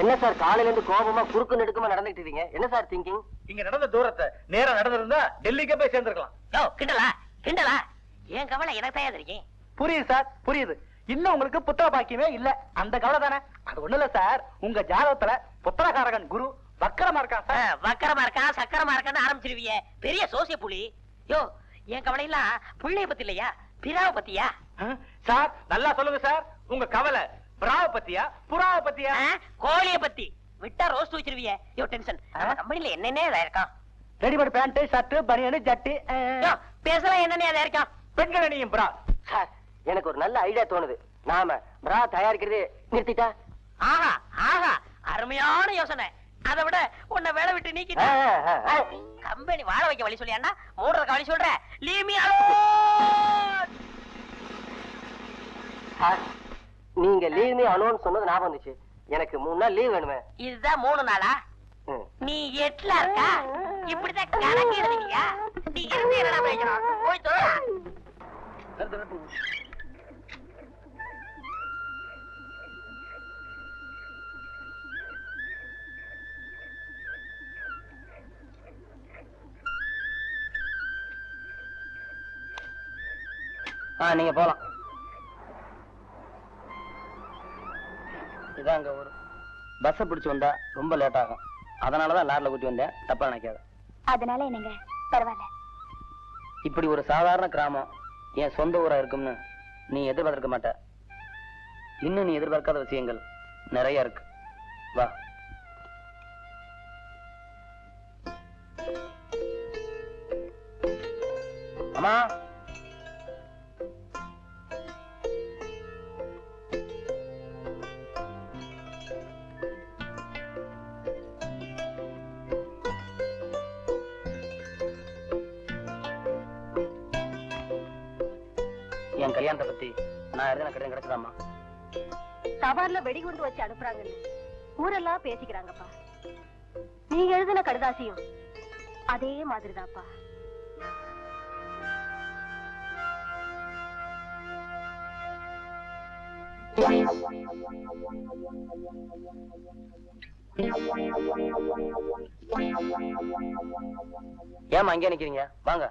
என்ன சார் காலையில இருந்து கோபமா குறுக்கு நெடுக்குமா நடந்துட்டு இருக்கீங்க? என்ன சார் திங்கிங் இங்க நடந்த தூரத்தை நேரா நடந்திருந்தா டெல்லிக்கே போய் சேர்ந்திருக்கலாம். யோ கிண்டலா? கிண்டலா? என் கவலை? எனக்கு தான் தெரியும் புரியுது சார் புரியுது. இன்னும் உங்களுக்கு புத்திர பாக்கியமே இல்ல. அந்த கவலை தானே? அது ஒண்ணு இல்ல சார். உங்க ஜாதகத்துல புத்திரகாரகன் குரு வக்கரமா இருக்கான் சார்? வக்கரமா இருக்கா? சக்கரமா இருக்கான்னு ஆரம்பிச்சிருவிய பெரிய சோசிய புலி. யோ என் கவலை எல்லாம் புள்ளைய பத்தி இல்லையா? பிராவ பத்தியா? சார் நல்லா சொல்லுங்க சார். உங்க கவலை. பிராவ பத்தியா புறாவ பத்தியா கோழிய பத்தி விட்டா ரோஸ்ட் வச்சிருவிய. யோ டென்ஷன் ஆ? கம்பெனில என்னென்ன இருக்கான் ரெடிமேட் பேண்ட் ஷர்ட் பனியனு ஜட்டி பேசலாம் என்னென்ன இதா இருக்கான் பெண்கணியும் பிரா சார் எனக்கு ஒரு நல்ல ஐடியா தோணுது. நாம பிரா தயாரிக்கிறதே நிறுத்திட்டா? ஆஹா ஆஹா. அருமையான யோசனை. அதை விட உன்னை வேலை விட்டு நீக்கிட்ட. கம்பெனி வாழ வைக்க வழி சொல்லியாண்டா? மூடுறதுக்கு வழி சொல்ற லீவ் மீ அலோன் சார் நீங்க லீவ் மீ அலோன்னு சொன்னது ஞாபகம் வந்துச்சு. எனக்கு மூணு நாள் லீவ் வேணுமே. இதுதான் மூணு நாளா. நீ எட்ல இருக்கா? இப்படிதான் கணக்கு எழுதுவியா நீ இருந்து என்னடா பேசணும் போய் தொழா ஆ நீங்க போலாம். இதாங்க ஒரு பஸ்ஸை பிடிச்சு வந்தா ரொம்ப லேட் ஆகும். அதனாலதான் லாரில கூட்டி வந்தேன். தப்பா நினைக்காத. அதனால என்னங்க? பரவாயில்ல. இப்படி ஒரு சாதாரண கிராமம் என் சொந்த ஊரா இருக்கும்னு நீ எதிர்பார்த்திருக்க மாட்ட. இன்னும் நீ எதிர்பார்க்காத விஷயங்கள் நிறைய இருக்கு. வா. அம்மா! என் கல்யாணத்தை பத்தி நான் எழுதின கடிதம் கிடைச்சதாம்மா. சவார்ல வெடிகுண்டு வச்சு அனுப்புறாங்கன்னு ஊரெல்லாம் பேசிக்கிறாங்கப்பா. நீங்க எழுதின கடுதாசியும் அதே மாதிரிதான்ப்பா. ஏமா அங்கே நிக்கிறீங்க? வாங்க.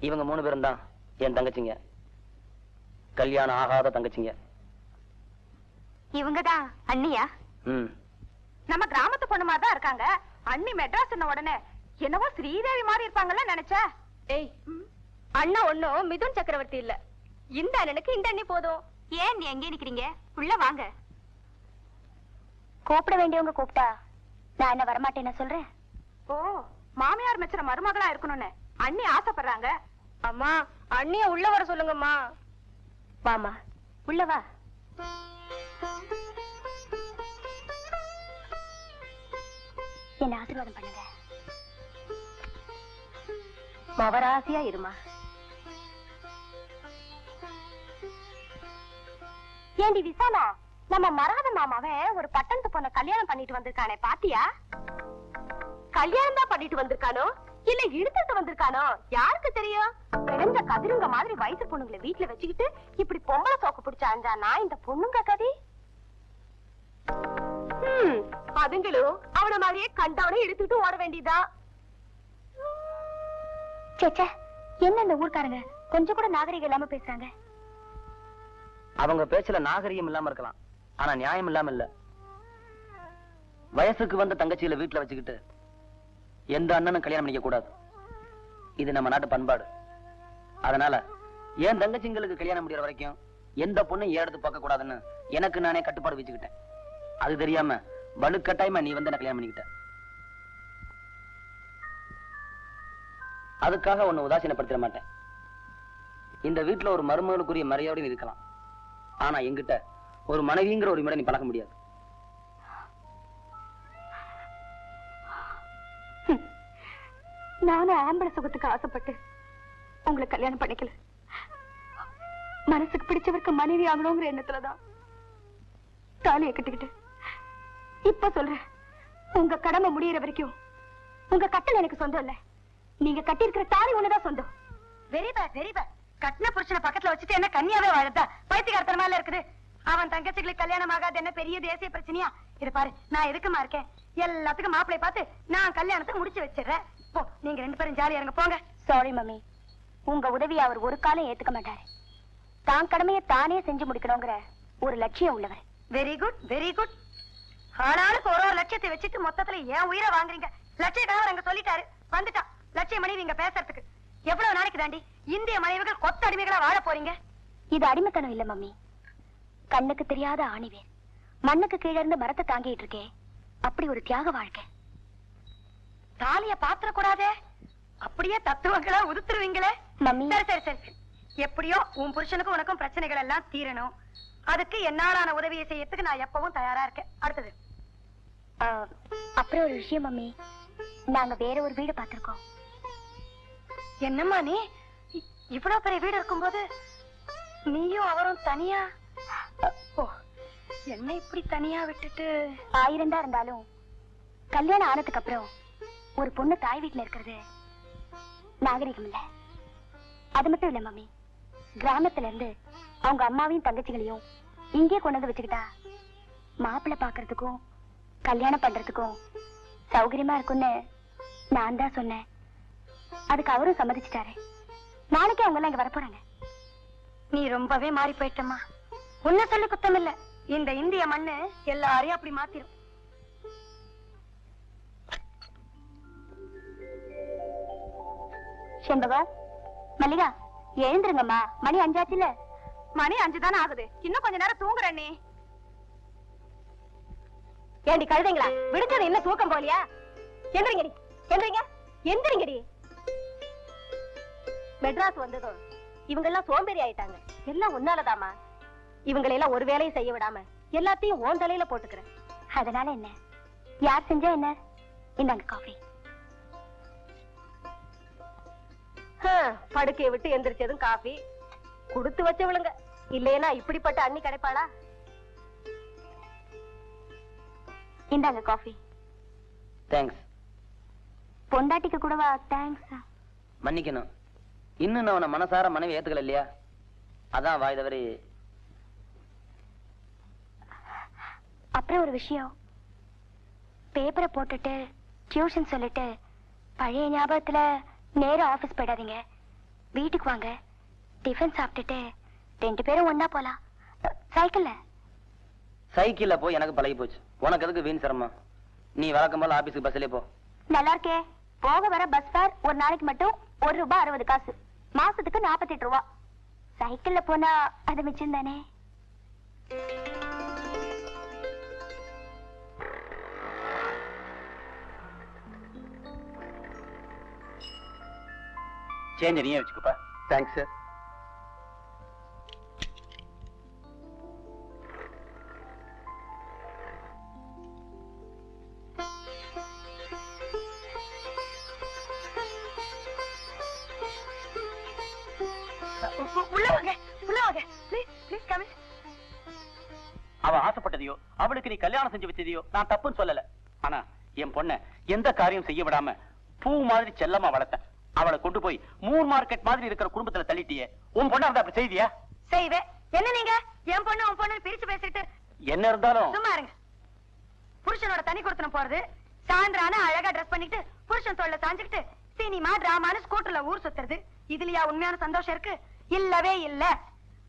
இவங்க மூணு பேரும் தான் என் தங்கச்சிங்க. கல்யாணம் ஆகாத தங்கச்சிங்க. இவங்கதான் அண்ணியா? ம். நம்ம கிராமத்து பொண்ணு மாதிரி தான் இருக்காங்க. அண்ணி மெட்ராஸ் உடனே என்னவோ ஸ்ரீதேவி மாதிரி இருப்பாங்கல்ல நினைச்ச? ஏய் அண்ணா ஒண்ணும் மிதுன் சக்கரவர்த்தி இல்ல. இந்த அண்ணனுக்கு இந்த அண்ணி போதும். ஏன் நீ எங்கே நிக்கிறீங்க? உள்ள வாங்க. கூப்பிட வேண்டியவங்க கூப்பிட்டா நான் என்ன வரமாட்டேன்னு சொல்றேன்? ஓ மாமியார் மெச்சர மருமகளா இருக்கணும்னு. அண்ணி ஆசைப்படுறாங்க. அம்மா அண்ணிய உள்ள வர சொல்லுங்கம்மா. வாமா உள்ள வா. என்ன ஆசீர்வாதம் பண்ணுங்க. மவராசியா இருமா. ஏண்டி விசாலா நம்ம மராத மாமாவே ஒரு பட்டணத்து பொண்ண கல்யாணம் பண்ணிட்டு வந்திருக்கானே பாத்தியா? கல்யாணம் தான் பண்ணிட்டு வந்திருக்கானோ? இல்ல இழுத்துட்டு வந்திருக்கானோ? யாருக்கு தெரியும்? பிறந்த கதிருங்க மாதிரி வயசு பொண்ணுங்களை வீட்டுல வச்சுக்கிட்டு இப்படி பொம்பளை சோக்கு பிடிச்சாஞ்சா நான் இந்த பொண்ணுங்க கதி? அதுங்களும் அவன மாதிரியே கண்டவனே எடுத்துட்டு ஓட வேண்டியதா? சேச்சே என்ன இந்த ஊர்க்காரங்க? கொஞ்சம் கூட நாகரிகம் இல்லாம பேசுறாங்க. அவங்க பேச்சுல நாகரிகம் இல்லாம இருக்கலாம். ஆனா நியாயம் இல்லாம இல்ல. வயசுக்கு வந்த தங்கச்சியில வீட்டுல வச்சுக்கிட்டு எந்த அண்ணனும் கல்யாணம் பண்ணிக்க கூடாது. இது நம்ம நாட்டு பண்பாடு. அதனால என் தங்கச்சிங்களுக்கு கல்யாணம் முடியற வரைக்கும் எந்த பொண்ணும் ஏறெடுத்து பார்க்க கூடாதுன்னு எனக்கு நானே கட்டுப்பாடு வச்சுக்கிட்டேன் அது தெரியாம வலுக்கட்டாயமா நீ வந்து கல்யாணம் பண்ணிக்கிட்ட? அதுக்காக உன்னை உதாசீனப்படுத்திட மாட்டேன். இந்த வீட்டுல ஒரு மருமகளுக்குரிய மரியாதையும் இருக்கலாம். ஆனா என்கிட்ட ஒரு மனைவிங்கிற ஒரு நீ பழக முடியாது. நானும் ஆம்பளை சுகத்துக்கு ஆசைப்பட்டு உங்களை கல்யாணம் பண்ணிக்கல. மனசுக்கு பிடிச்சவருக்கு மனைவி ஆகணுங்கிற எண்ணத்துலதான் தாலியை கட்டிக்கிட்டு. இப்ப சொல்றேன் உங்க கடமை முடியற வரைக்கும் உங்க கட்டல் எனக்கு சொந்தம் இல்ல. நீங்க கட்டியிருக்கிற தாலி ஒண்ணுதான் சொந்தம். வெரி பேட் வெரி பேட் கட்டின புருஷனை பக்கத்துல வச்சுட்டு என்ன கன்னியாவே வாழதா பைத்தியக்காரத்தனமால இருக்குது? அவன் தங்கச்சிகளுக்கு கல்யாணம் ஆகாது என்ன பெரிய தேசிய பிரச்சனையா? இது பாரு நான் எதுக்குமா இருக்கேன்? எல்லாத்துக்கும் மாப்பிளை பார்த்து நான் கல்யாணத்தை முடிச்சு வச்சிடுறேன். போ நீங்க ரெண்டு பேரும் ஜாலியா இருங்க போங்க. Sorry mummy. உங்க உதவியை அவர் ஒரு காலம் ஏத்துக்க மாட்டாரு. தான் கடமையை தானே செஞ்சு முடிக்கணுங்கிற ஒரு லட்சியம் உள்ளவர். வெரி குட் வெரி குட் ஆளாளுக்கு ஒரு ஒரு லட்சியத்தை வச்சுட்டு மொத்தத்துல ஏன் உயிரை வாங்குறீங்க? லட்சிய கணவர் அங்க சொல்லிட்டாரு. வந்துட்டான். லட்சிய மனைவி இங்க பேசுறதுக்கு. எவ்வளவு நாளைக்கு தாண்டி இந்திய மனைவிகள் கொத்த அடிமைகளா வாழ போறீங்க? இது அடிமைத்தனம் இல்ல மம்மி. கண்ணுக்கு தெரியாத ஆணிவேர். மண்ணுக்கு கீழ இருந்து மரத்தை தாங்கிட்டு இருக்கே. அப்படி ஒரு தியாக வாழ்க்கை. தாலிய பாத்திர கூடாதே அப்படியே தத்துவங்களா உதுத்துருவீங்களே? சரி சரி சரி. எப்படியோ உன் புருஷனுக்கும் உனக்கும் பிரச்சனைகள் எல்லாம் தீரணும். அதுக்கு என்னாலான உதவியை செய்யறதுக்கு நான் எப்பவும் தயாரா இருக்கேன். அடுத்தது. அப்புறம் ஒரு விஷயம் மம்மி. நாங்க வேற ஒரு வீடு பார்த்திருக்கோம். என்னம்மா நீ? இவ்வளவு பெரிய வீடு இருக்கும்போது நீயும் அவரும் தனியா? என்ன இப்படி தனியா விட்டுட்டு? ஆயிரம் தான் இருந்தாலும் கல்யாணம் ஆனதுக்கு அப்புறம் ஒரு பொண்ணு தாய் வீட்டுல இருக்கிறது நாகரிகம் இல்ல. அது மட்டும் இல்ல மம்மி. கிராமத்துல இருந்து அவங்க அம்மாவையும் தங்கச்சிகளையும் இங்கே கொண்டு வந்து வச்சுக்கிட்டா மாப்பிள்ளை பாக்குறதுக்கும் கல்யாணம் பண்றதுக்கும் சௌகரியமா இருக்கும்னு நான் தான் சொன்னேன். அதுக்கு அவரும் சம்மதிச்சிட்டாரு. நாளைக்கு அவங்க எல்லாம் இங்க வரப்போறாங்க நீ ரொம்பவே மாறி போயிட்டம்மா. உன்ன சொல்லி குத்தம் இல்ல இந்த இந்திய மண்ணு எல்லாரையும் அப்படி மாத்திரும். செண்பகா மல்லிகா எழுந்துருங்கம்மா. மணி அஞ்சாச்சுல மணி அஞ்சு தானே ஆகுது. இன்னும் கொஞ்ச நேரம் தூங்குறேன் நீ. ஏண்டி கழுதைங்களா? விடுச்சது என்ன தூக்கம் போலியா? எந்திரிங்கடி எந்திரிங்க. எந்திரிங்கடி மெட்ராஸ் வந்ததும் இவங்க எல்லாம் சோம்பேறி ஆயிட்டாங்க. எல்லாம் உன்னாலதாமா இவங்களை எல்லாம் ஒரு வேலையும் செய்ய விடாம எல்லாத்தையும் ஓன் தலையில போட்டுக்கிறேன். அதனால என்ன? யார் செஞ்சா என்ன? இந்தாங்க காஃபி படுக்கையை விட்டு எந்திரிச்சதும் காஃபி. குடுத்து வச்சவளுங்க. இல்லைன்னா இப்படிப்பட்ட அண்ணி கிடைப்பாளா? இந்தாங்க காஃபி. தேங்க்ஸ் பொண்டாட்டிக்கு கூடவா? தேங்க்ஸ் மன்னிக்கணும். இன்னும் நான் உன்னை மனசார மனைவி ஏத்துக்கல இல்லையா? அதான் வாய் தவறி. அப்புறம் ஒரு விஷயம். பேப்பரை போட்டுட்டு டியூஷன் சொல்லிட்டு பழைய ஞாபகத்துல நேரா ஆபீஸ் போயிடாதீங்க. வீட்டுக்கு வாங்க. டிஃபன் சாப்பிட்டுட்டு ரெண்டு பேரும் ஒண்ணா போலாம். சைக்கிள்ல. சைக்கிள்ல போய் எனக்கு பழகி போச்சு. உனக்கு எதுக்கு வீண் சிரமம்? நீ வழக்கம் போல ஆபீஸுக்கு பஸ்லயே போ. நல்லா இருக்கே. போக வர பஸ் ஃபேர் ஒரு நாளைக்கு மட்டும் ஒரு ரூபாய் அறுபது காசு. மாசத்துக்கு நாற்பத்தி எட்டு ரூபா. சைக்கிள்ல போனா அது மிச்சம் தானே சேஞ்ச் நீயே வச்சுக்கப்பா. தேங்க்ஸ் சார் அவ ஆசைப்பட்டதையோ அவளுக்கு நீ கல்யாணம் செஞ்சு வச்சதையோ நான் தப்புன்னு சொல்லல. ஆனா என் பொண்ண எந்த காரியம் செய்ய விடாம பூ மாதிரி செல்லமா வளர்த்தேன். அவளை கொண்டு போய் மூர் மார்க்கெட் மாதிரி இருக்கிற குடும்பத்துல தள்ளிட்டியே. உன் பொண்ணா அப்படி செய்தியா செய்வே என்ன நீங்க? என் பொண்ணு உன் பொண்ணு பிரிச்சு பேசிட்டு என்ன இருந்தாலும். சும்மா இருங்க. புருஷனோட தனி கொடுத்தன போறது சாயந்தரம் ஆனா அழகா ட்ரெஸ் பண்ணிட்டு புருஷன் தோல்ல சாஞ்சுக்கிட்டு சினிமா டிராமான்னு ஸ்கூட்டர்ல ஊர் சுத்துறது. இதுலயா உண்மையான சந்தோஷம் இருக்கு? இல்லவே இல்ல.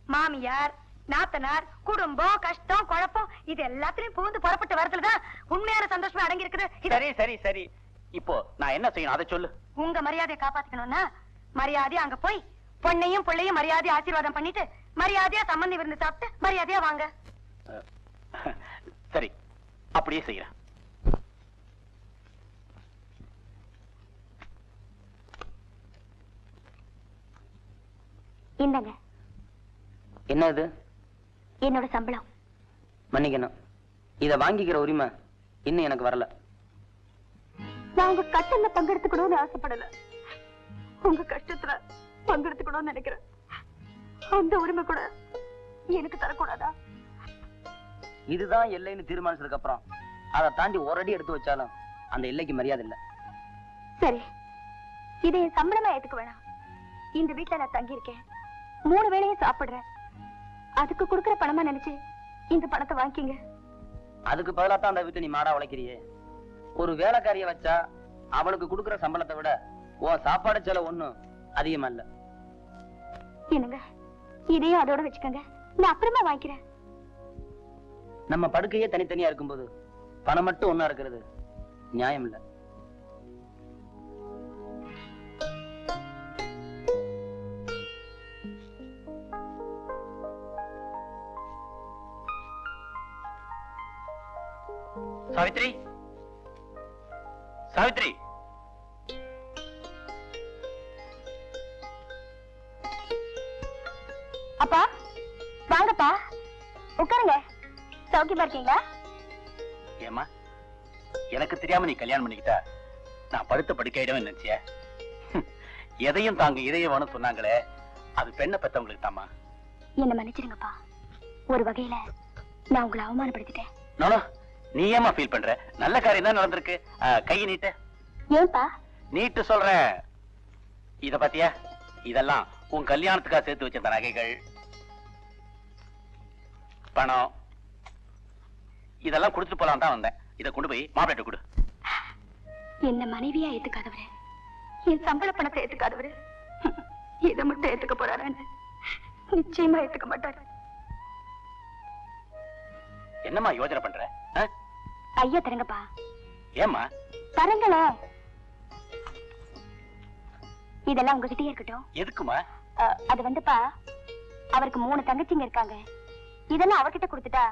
மாமியார் நாத்தனார் குடும்பம் கஷ்டம் குழப்பம் இது எல்லாத்துலயும் புகுந்து புறப்பட்டு வரதுலதான் உண்மையான சந்தோஷமே அடங்கி இருக்குது சரி சரி சரி. இப்போ நான் என்ன செய்யணும்? அதை சொல்லு. உங்க மரியாதையை காப்பாத்திக்கணும்னா மரியாதையா அங்க போய் பொண்ணையும் பிள்ளையும் மரியாதையா ஆசீர்வாதம் பண்ணிட்டு மரியாதையா சம்மந்தி விருந்து சாப்பிட்டு மரியாதையா வாங்க. சரி அப்படியே செய்யறேன். இந்தாங்க. என்ன இது என்னோட சம்பளம். மன்னிக்கணும். இத வாங்கிக்கிற உரிமை இன்னும் எனக்கு வரல. நான் உங்க கட்டல்ல பங்கெடுத்துக்கணும்னு ஆசைப்படல. உங்க கஷ்டத்துல பங்கெடுத்துக்கணும்னு நினைக்கிறேன். அந்த உரிமை கூட எனக்கு தரக்கூடாதா? இதுதான் எல்லைன்னு தீர்மானிச்சதுக்கு அப்புறம் அதை தாண்டி ஒரு அடி எடுத்து வச்சாலும் அந்த எல்லைக்கு மரியாதை இல்ல. சரி. இதை என் சம்பளமா ஏத்துக்க வேணாம். இந்த வீட்டுல நான் தங்கியிருக்கேன். மூணு வேளையும் சாப்பிடுறேன். அதுக்கு கொடுக்கற பணமா நினைச்சு இந்த பணத்தை வாங்கிக்கங்க. அதுக்கு பதிலா தான் அந்த வீட்டு நீ மாடா உழைக்கிறியே. ஒரு வேலைக்காரிய வச்சா அவளுக்கு கொடுக்குற சம்பளத்தை விட உன் சாப்பாடு செலவு ஒண்ணும் அதிகமா இல்ல என்னங்க? இதையும் அதோட வச்சுக்கோங்க. நான் அப்புறமா வாங்கிக்கிறேன். நம்ம படுக்கையே தனித்தனியா இருக்கும்போது பணம் மட்டும் ஒண்ணா இருக்கிறது நியாயம் இல்ல சாவித்ரி. அப்பா வாங்கப்பா. உட்காருங்க. சௌக்கியமா இருக்கீங்களா? ஏமா எனக்கு தெரியாம நீ கல்யாணம் பண்ணிக்கிட்டா நான் படுத்த படுக்கையிடவே நினைச்சிய? எதையும் தாங்க வேணும் சொன்னாங்களே அது பெண்ணை பெத்தவங்களுக்கு தாமா என்ன மன்னிச்சிடுங்கப்பா. ஒரு வகையில நான் உங்களை அவமானப்படுத்திட்டேன். நீ ஏமா ஃபீல் பண்ற. நல்ல காரியம் தான் நடந்திருக்கு. கையை நீட்ட. ஏன்பா? நீட்டு சொல்றேன் இத பாத்தியா? இதெல்லாம் உன் கல்யாணத்துக்காக சேர்த்து வச்சிருந்த நகைகள். பணம். இதெல்லாம் கொடுத்துட்டு போலாம் தான் வந்தேன். இதை கொண்டு போய் மாப்பிள்ளை கொடு. என்ன மனைவியா ஏத்துக்காதவரு என் சம்பள பணத்தை ஏத்துக்காதவரு இதை மட்டும் ஏத்துக்க போறாரான்னு. நிச்சயமா ஏத்துக்க மாட்டாரு. என்னம்மா யோசனை பண்ற? ஐயா தரங்கப்பா ஏம்மா? தரங்களேன் இதெல்லாம் உங்ககிட்டயே இருக்கட்டும். எதுக்குமா? அது வந்துப்பா அவருக்கு மூணு தங்கச்சிங்க இருக்காங்க. இதெல்லாம் அவகிட்ட கொடுத்துட்டா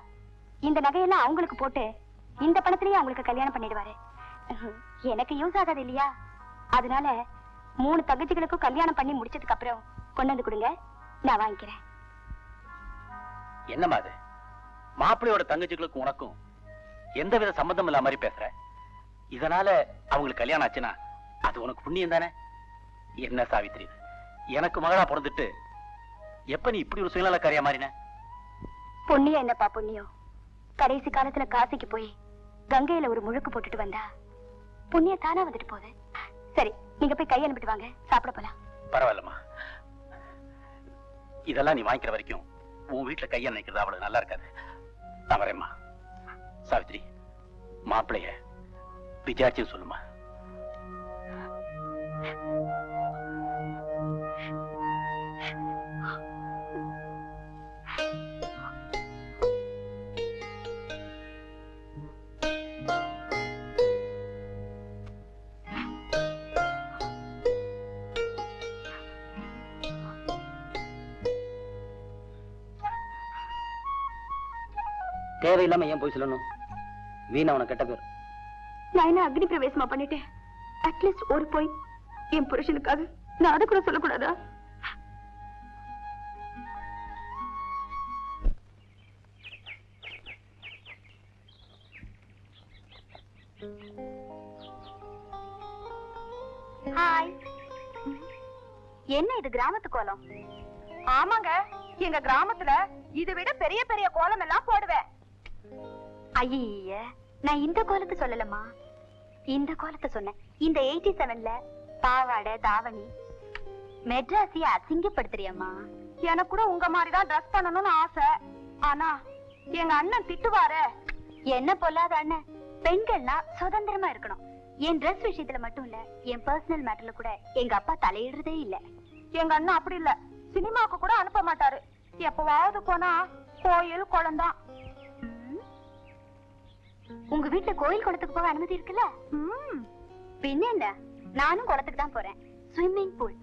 இந்த நகையெல்லாம் அவங்களுக்கு போட்டு இந்த பணத்திலேயே அவங்களுக்கு கல்யாணம் பண்ணிடுவாரு. எனக்கு யூஸ் ஆகாது இல்லையா? அதனால மூணு தங்கச்சிகளுக்கும் கல்யாணம் பண்ணி முடிச்சதுக்கு அப்புறம் கொண்டு வந்து கொடுங்க. நான் வாங்கிக்கிறேன். என்னம்மா அது? மாப்பிள்ளையோட தங்கச்சிகளுக்கும் உனக்கும் எந்தவித சம்பந்தம் இல்லாம மாதிரி பேசுற? இதனால அவங்களுக்கு கல்யாணம் ஆச்சுன்னா அது உனக்கு புண்ணியம் தானே? என்ன சாவித்ரி? எனக்கு மகளா பிறந்துட்டு எப்ப நீ இப்படி ஒரு சுயநலக்காரியா மாறின? புண்ணியம் என்னப்பா புண்ணியம்? கடைசி காலத்துல காசிக்கு போய் கங்கையில ஒரு முழுக்கு போட்டுட்டு வந்தா புண்ணியம் தானா வந்துட்டு போகுது? சரி நீங்க போய் கை அனுப்பிட்டு வாங்க. சாப்பிட போலாம். பரவாயில்லம்மா. இதெல்லாம் நீ வாங்கிக்கிற வரைக்கும் உன் வீட்டுல கையை நினைக்கிறது அவ்வளவு நல்லா இருக்காது. நான் வரேம்மா சாவித்ரி மாப்பிளைய விசாரிச்சு சொல்லுமா? தேவையில்லாம ஏன் போய் சொல்லணும்? வீணா உனக்கு கெட்ட பேர். நான் என்ன அக்னி பிரவேசமா பண்ணிட்டேன்? அட்லீஸ்ட் ஒரு போய் என் புருஷனுக்காக நான் அதை கூட சொல்லக்கூடாதா? ஹாய் என்ன இது கிராமத்து கோலம்? ஆமாங்க. எங்க கிராமத்துல இதை விட பெரிய பெரிய கோலம் எல்லாம் போடுவேன். ஐய நான் இந்த கோலத்தை சொல்லலம்மா. இந்த கோலத்தை சொன்னேன். இந்த எயிட்டி செவன்ல பாவாடை தாவணி மெட்ராசிய அசிங்கப்படுத்துறியம்மா. எனக்கு கூட உங்க மாதிரி தான் ட்ரெஸ் பண்ணணும்னு ஆசை. ஆனா எங்க அண்ணன் திட்டுவார. என்ன பொல்லாத அண்ணன். பெண்கள்னா சுதந்திரமா இருக்கணும். என் ட்ரெஸ் விஷயத்துல மட்டும் இல்ல என் பர்சனல் மேட்டர்ல கூட எங்க அப்பா தலையிடுறதே இல்ல. எங்க அண்ணன் அப்படி இல்ல. சினிமாக்கு கூட அனுப்ப மாட்டாரு. எப்பவாவது போனா கோயில் குழந்தான் உங்க வீட்டுல கோயில் குளத்துக்கு போக அனுமதி இருக்குல்ல? பின்ன என்ன நானும் குளத்துக்கு தான் போறேன். ஸ்விம்மிங் பூல்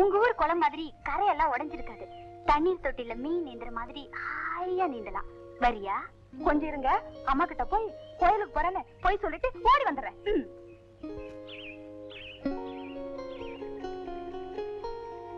உங்க ஊர் குளம் மாதிரி கரையெல்லாம் உடைஞ்சிருக்காது. தண்ணீர் தொட்டில மீன் நீந்துற மாதிரி ஹாயா நீந்தலாம். வரியா? கொஞ்சம் இருங்க. அம்மா கிட்ட போய் கோயிலுக்கு போறேன்னு போய் சொல்லிட்டு ஓடி வந்துடுறேன்.